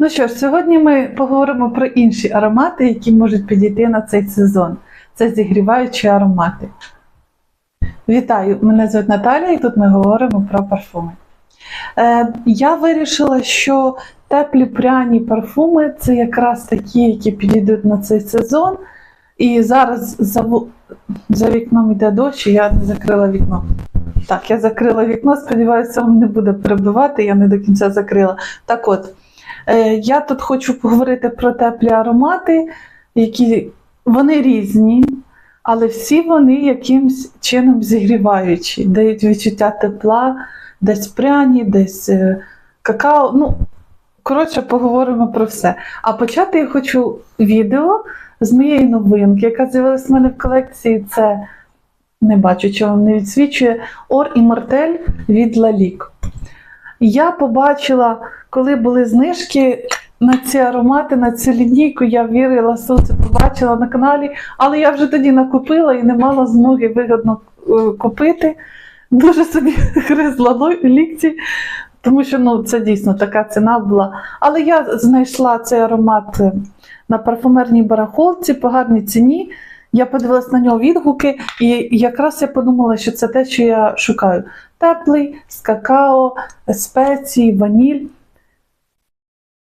Ну що ж, сьогодні ми поговоримо про інші аромати, які можуть підійти на цей сезон. Це зігріваючі аромати. Вітаю! Мене звуть Наталія, і тут ми говоримо про парфуми. Е, я вирішила, що теплі пряні парфуми це якраз такі, які підійдуть на цей сезон. І зараз за, за вікном йде дощ, і я не закрила вікно. Так, я закрила вікно, сподіваюся, вам не буде перебивати, я не до кінця закрила. Так от, я тут хочу поговорити про теплі аромати, які вони різні, але всі вони якимсь чином зігріваючі, дають відчуття тепла, десь пряні, десь е, какао. Ну, коротше, поговоримо про все. А почати я хочу відео з моєї новинки, яка з'явилась в мене в колекції. Це не бачу, чого не відсвічує Ор і Мартель від Лалік. Я побачила, коли були знижки на ці аромати, на цю лінійку, я вірила, що це побачила на каналі, але я вже тоді накупила і не мала змоги вигодно е, купити. Дуже собі гризла лікті, тому що ну, це дійсно така ціна була. Але я знайшла цей аромат е, на парфумерній барахолці по гарній ціні. Я подивилась на нього відгуки, і якраз я подумала, що це те, що я шукаю. Теплий, з какао, спеції, ваніль.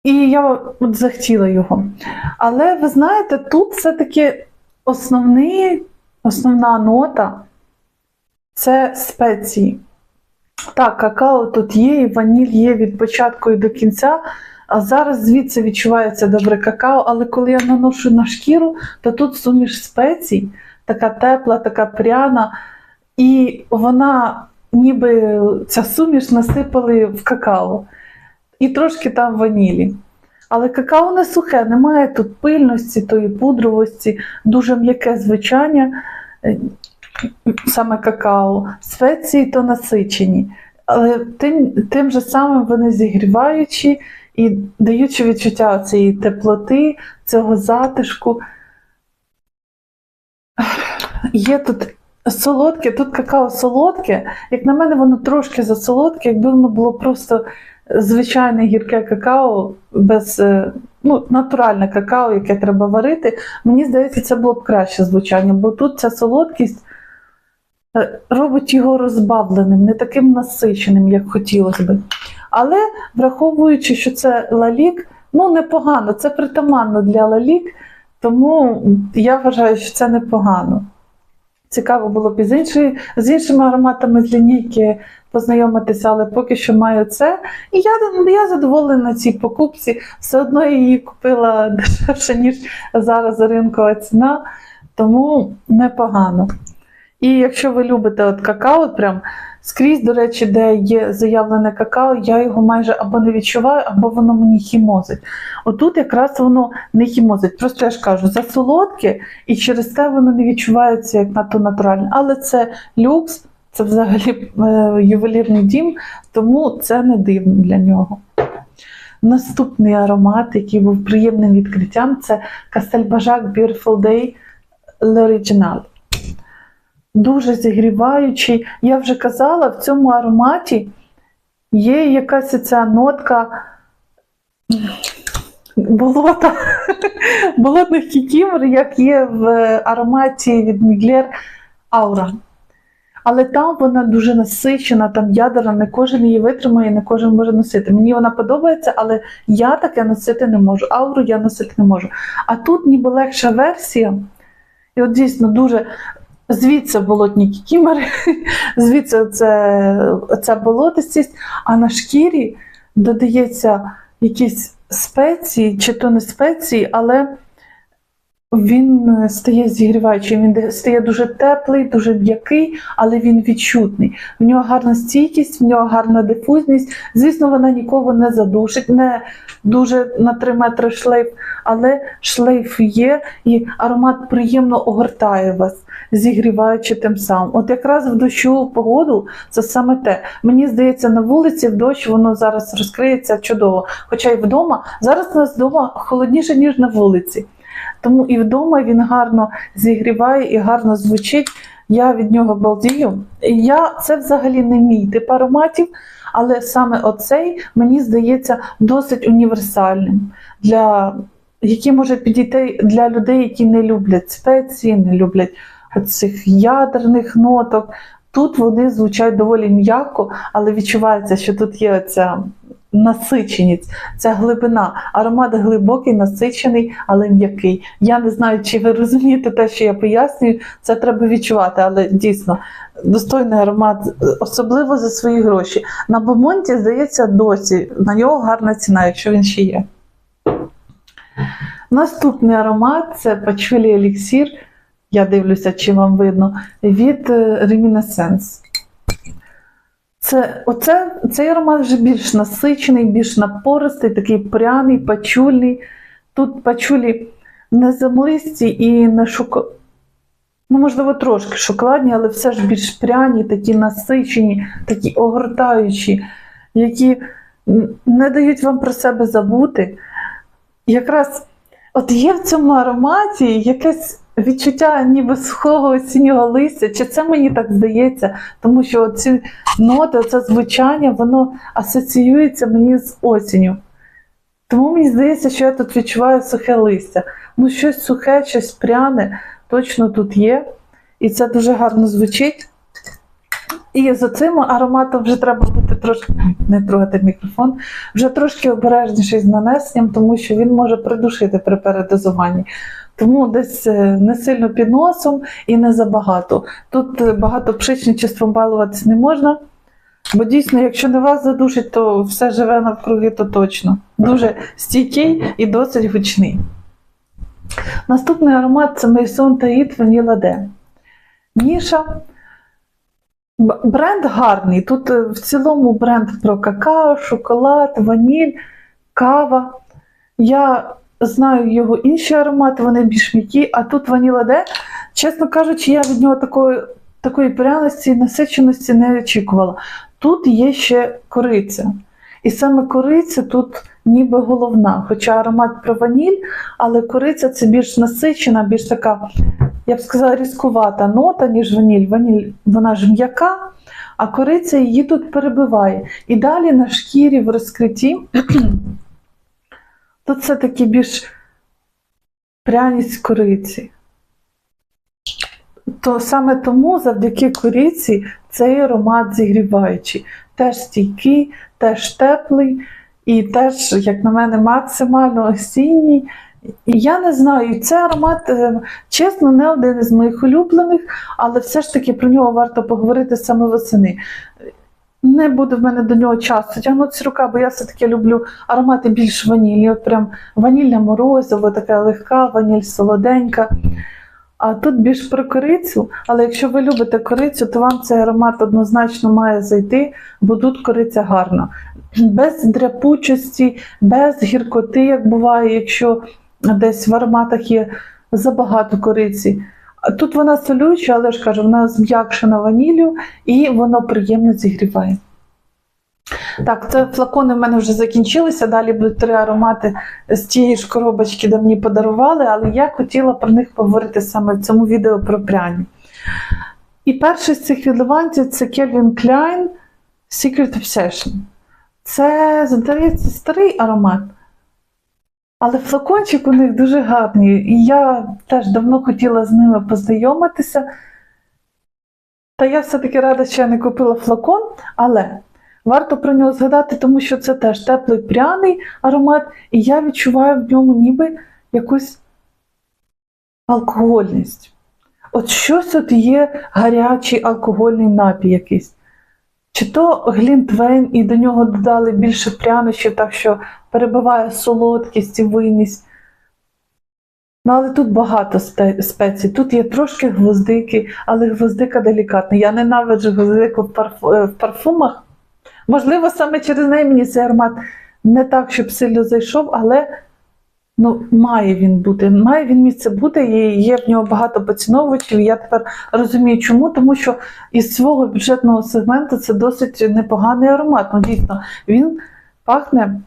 І я от захотіла його. Але ви знаєте, тут все-таки основний, основна нота це спеції. Так, какао тут є, і ваніль є від початку і до кінця. А зараз звідси відчувається добре какао, але коли я наношу на шкіру, то тут суміш спецій, така тепла, така пряна, і вона ніби ця суміш насипали в какао. І трошки там ванілі. Але какао не сухе, немає тут пильності, тої пудровості, дуже м'яке звучання, е, саме какао, спеції то насичені. Але тим, тим же самим вони зігріваючі і даючи відчуття цієї теплоти, цього затишку. Є тут солодке, тут какао солодке. Як на мене, воно трошки засолодке, якби воно було просто звичайне гірке какао, без е, ну, натуральне какао, яке треба варити. Мені здається, це було б краще звучання, бо тут ця солодкість е, робить його розбавленим, не таким насиченим, як хотілося би. Але враховуючи, що це лалік, ну непогано, це притаманно для лалік, тому я вважаю, що це непогано. Цікаво було б з, іншої, з іншими ароматами з лінійки познайомитися, але поки що маю це. І я, я задоволена цій покупці. Все одно я її купила дешевше, ніж зараз ринкова ціна, тому непогано. І якщо ви любите от какао, прям скрізь, до речі, де є заявлене какао, я його майже або не відчуваю, або воно мені хімозить. Отут якраз воно не хімозить. Просто я ж кажу, засолодке, і через те воно не відчувається як надто натуральне. Але це люкс, це взагалі е, ювелірний дім, тому це не дивно для нього. Наступний аромат, який був приємним відкриттям, це Castelbajac Beautiful Day L'Original. Дуже зігріваючий. Я вже казала, в цьому ароматі є якась ця нотка болота, болотних кікімор, як є в ароматі від Mugler Aura. Але там вона дуже насичена, там ядерна, не кожен її витримає, не кожен може носити. Мені вона подобається, але я таке носити не можу. Ауру я носити не можу. А тут ніби легша версія. І от дійсно дуже. Звідси болотні кікімери, звідси це, ця болотистість, а на шкірі додається якісь спеції, чи то не спеції, але він стає зігріваючим, він стає дуже теплий, дуже м'який, але він відчутний. В нього гарна стійкість, в нього гарна дифузність. Звісно, вона нікого не задушить, не дуже на 3 метри шлейф, але шлейф є, і аромат приємно огортає вас, зігріваючи тим самим. От якраз в дощову погоду це саме те. Мені здається, на вулиці в дощ воно зараз розкриється чудово. Хоча й вдома, зараз у нас вдома холодніше, ніж на вулиці. Тому і вдома він гарно зігріває і гарно звучить. Я від нього балдію. Я це взагалі не мій тип ароматів, але саме оцей, мені здається, досить універсальним, для, який може підійти для людей, які не люблять спеції, не люблять цих ядерних ноток. Тут вони звучать доволі м'яко, але відчувається, що тут є ця насиченість, ця глибина. Аромат глибокий, насичений, але м'який. Я не знаю, чи ви розумієте те, що я пояснюю. Це треба відчувати, але дійсно достойний аромат, особливо за свої гроші. На Бомонті, здається, досі на нього гарна ціна, якщо він ще є. Наступний аромат це пачулі еліксір. Я дивлюся, чи вам видно, від е, Reminiscence. Це, оце, цей аромат вже більш насичений, більш напористий, такий пряний, пачульний. Тут пачулі не землисті і не шоко... Ну, можливо, трошки шоколадні, але все ж більш пряні, такі насичені, такі огортаючі, які не дають вам про себе забути. Якраз от є в цьому ароматі якесь відчуття ніби сухого осіннього листя, чи це мені так здається, тому що ці ноти, це звучання, воно асоціюється мені з осінню. Тому мені здається, що я тут відчуваю сухе листя. Ну, щось сухе, щось пряне точно тут є. І це дуже гарно звучить. І за цим ароматом вже треба бути трошки не трогати мікрофон, вже трошки обережніше з нанесенням, тому що він може придушити при передозуванні. Тому десь е, не сильно під носом і не забагато. Тут е, багато пшичничеством балуватися не можна. Бо дійсно, якщо не вас задушить, то все живе навкруги, то точно. Дуже стійкий і досить гучний. Наступний аромат це Maison Таїт Vanilla D. Ніша. Бренд гарний. Тут е, в цілому бренд про какао, шоколад, ваніль, кава. Я знаю його інші аромати, вони більш м'які, а тут Vanilla D, чесно кажучи, я від нього такої, такої пряності і насиченості не очікувала. Тут є ще кориця. І саме кориця тут ніби головна, хоча аромат про ваніль, але кориця це більш насичена, більш така, я б сказала, різкувата нота, ніж ваніль. Ваніль вона ж м'яка, а кориця її тут перебиває. І далі на шкірі в розкритті тут це таки більш пряність кориці. То саме тому завдяки кориці цей аромат зігріваючий. Теж стійкий, теж теплий і теж, як на мене, максимально осінній. І я не знаю, цей аромат, е, чесно, не один із моїх улюблених, але все ж таки про нього варто поговорити саме восени. Не буде в мене до нього часу тягнутися рука, бо я все-таки люблю аромати більш ванільні. От прям ванільна морозиво, така легка, ваніль солоденька. А тут більш про корицю, але якщо ви любите корицю, то вам цей аромат однозначно має зайти, бо тут кориця гарна. Без дряпучості, без гіркоти, як буває, якщо десь в ароматах є забагато кориці. Тут вона солюча, але ж кажу, вона зм'якшена ваніллю і воно приємно зігріває. Так, це флакони в мене вже закінчилися. Далі будуть три аромати з тієї ж коробочки, де мені подарували, але я хотіла про них поговорити саме в цьому відео про пряні. І перший з цих відливанців це Calvin Klein Secret Obsession. Це, здається, старий аромат. Але флакончик у них дуже гарний. І я теж давно хотіла з ними познайомитися. Та я все-таки рада, що я не купила флакон, але варто про нього згадати, тому що це теж теплий пряний аромат, і я відчуваю в ньому ніби якусь алкогольність. От щось от є гарячий алкогольний напій якийсь. Чи то глінтвейн, і до нього додали більше прянощів, так що перебиває солодкість і винність. Ну, але тут багато спецій. Тут є трошки гвоздики, але гвоздика делікатна. Я ненавиджу гвоздику в, парфу- е, в парфумах. Можливо, саме через неї мені цей аромат не так, щоб сильно зайшов, але ну, має він бути. Має він місце бути, і є в нього багато поціновувачів. Я тепер розумію, чому, тому що із свого бюджетного сегменту це досить непоганий аромат. Ну, дійсно, він пахне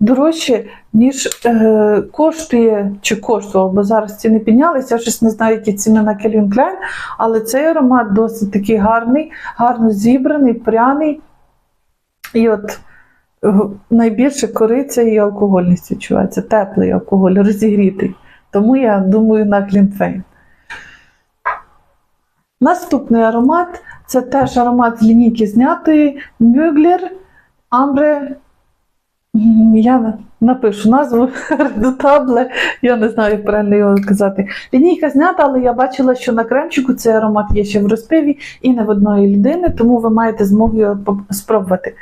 дорожче, ніж е, коштує чи коштував, бо зараз ціни піднялися. Я щось не знаю, які ціни на Calvin Klein, але цей аромат досить такий гарний, гарно зібраний, пряний. І от найбільше кориця і алкогольність відчувається. Теплий алкоголь, розігрітий. Тому я думаю на Глінтвейн. Наступний аромат це теж аромат з лінійки знятої Мюглер Амбре. Я напишу назву редутабле, я не знаю, як правильно його казати. Лінійка знята, але я бачила, що на кремчику цей аромат є ще в розпиві і не в одної людини, тому ви маєте змогу його спробувати.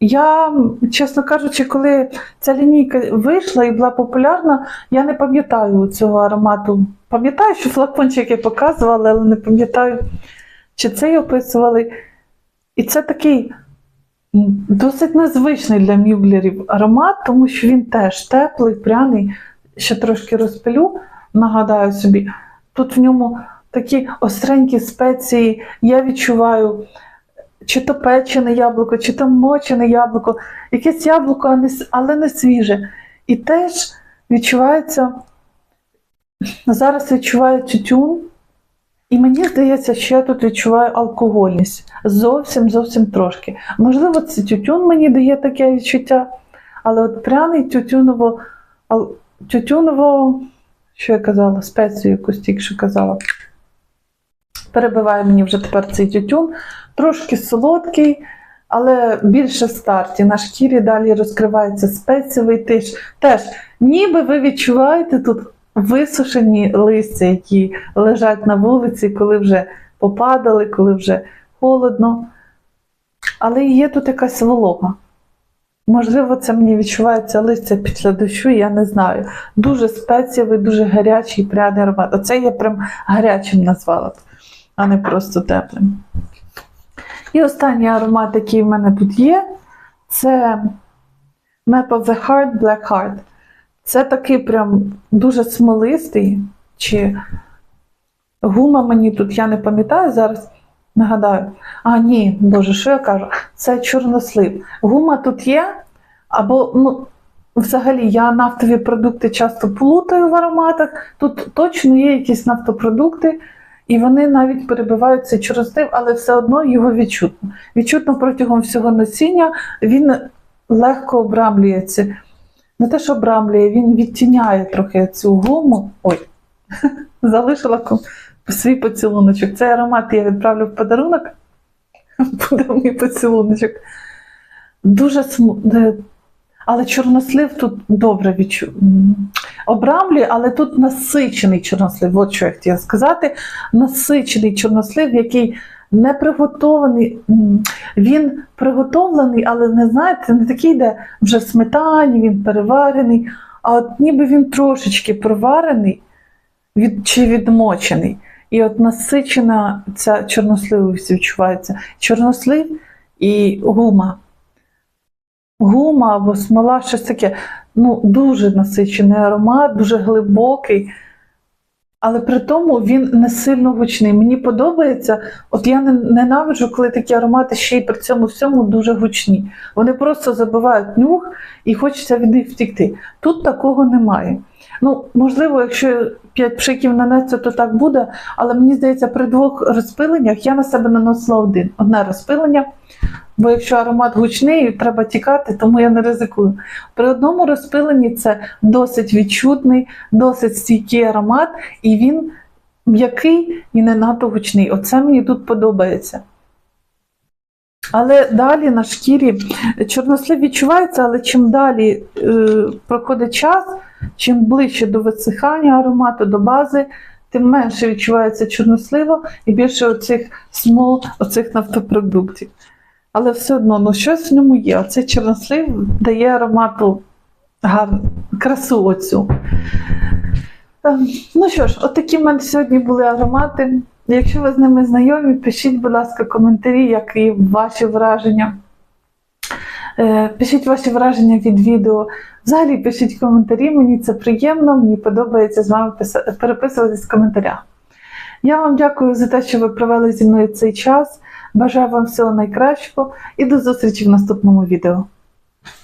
Я, чесно кажучи, коли ця лінійка вийшла і була популярна, я не пам'ятаю цього аромату. Пам'ятаю, що флакончик я показувала, але не пам'ятаю, чи це описували. І це такий досить незвичний для мюглерів аромат, тому що він теж теплий, пряний. Ще трошки розпилю, нагадаю собі. Тут в ньому такі остренькі спеції. Я відчуваю чи то печене яблуко, чи то мочене яблуко, якесь яблуко, але не свіже. І теж відчувається, зараз відчуваю тютюн, і мені здається, що я тут відчуваю алкогольність. Зовсім зовсім трошки. Можливо, це тютюн мені дає таке відчуття, але от пряний тютюново, тютюново, що я казала, спецію якусь тільки що казала. Перебиває мені вже тепер цей тютюн, трошки солодкий, але більше в старті. На шкірі далі розкривається спецієвий тиш. Теж, ніби ви відчуваєте тут висушені листя, які лежать на вулиці, коли вже попадали, коли вже холодно. Але є тут якась волога. Можливо, це мені відчувається листя після дощу, я не знаю. Дуже спецієвий, дуже гарячий пряний аромат. Оце я прям гарячим назвала а не просто теплим. І останній аромат, який в мене тут є, це Map of the Heart Black Heart. Це такий прям дуже смолистий, чи гума мені тут, я не пам'ятаю зараз. Нагадаю, а ні, Боже, що я кажу? Це чорнослив. Гума тут є, або, ну, взагалі, я нафтові продукти часто плутаю в ароматах. Тут точно є якісь нафтопродукти, і вони навіть перебивають цей чорнослив, але все одно його відчутно. Відчутно протягом всього носіння він легко обрамлюється. Не те, що обрамлює, він відтіняє трохи цю гуму. Ой, залишила свій поцілуночок. Цей аромат я відправлю в подарунок. Буде мій поцілуночок. Дуже де- Але чорнослив тут добре відчу... обрамлює, але тут насичений чорнослив. От що я хотіла сказати. Насичений чорнослив, який не приготований. Він приготовлений, але не знаєте, не такий, де вже в сметані, він переварений, а от ніби він трошечки проварений від, чи відмочений. І от насичена ця чорносливість відчувається. Чорнослив і гума. Гума або смола, щось таке. Ну, дуже насичений аромат, дуже глибокий. Але при тому він не сильно гучний. Мені подобається, от я ненавиджу, коли такі аромати ще й при цьому всьому дуже гучні. Вони просто забивають нюх і хочеться від них втікти. Тут такого немає. Ну, можливо, якщо п'ять пшиків нанесеться, то так буде, але мені здається, при двох розпиленнях я на себе наносила один. Одне розпилення, бо якщо аромат гучний, треба тікати, тому я не ризикую. При одному розпиленні це досить відчутний, досить стійкий аромат, і він м'який і не надто гучний. Оце мені тут подобається. Але далі на шкірі чорнослив відчувається, але чим далі е, проходить час, чим ближче до висихання аромату, до бази, тим менше відчувається чорносливо і більше оцих смол, оцих нафтопродуктів. Але все одно, ну щось в ньому є. Оцей чорнослив дає аромату гарну, красу оцю. Ем, Ну що ж, от в мене сьогодні були аромати. Якщо ви з ними знайомі, пишіть, будь ласка, коментарі, які ваші враження. Е, Пишіть ваші враження від відео. Взагалі пишіть коментарі, мені це приємно, мені подобається з вами переписуватись в коментарях. Я вам дякую за те, що ви провели зі мною цей час. Бажаю вам всього найкращого і до зустрічі в наступному відео.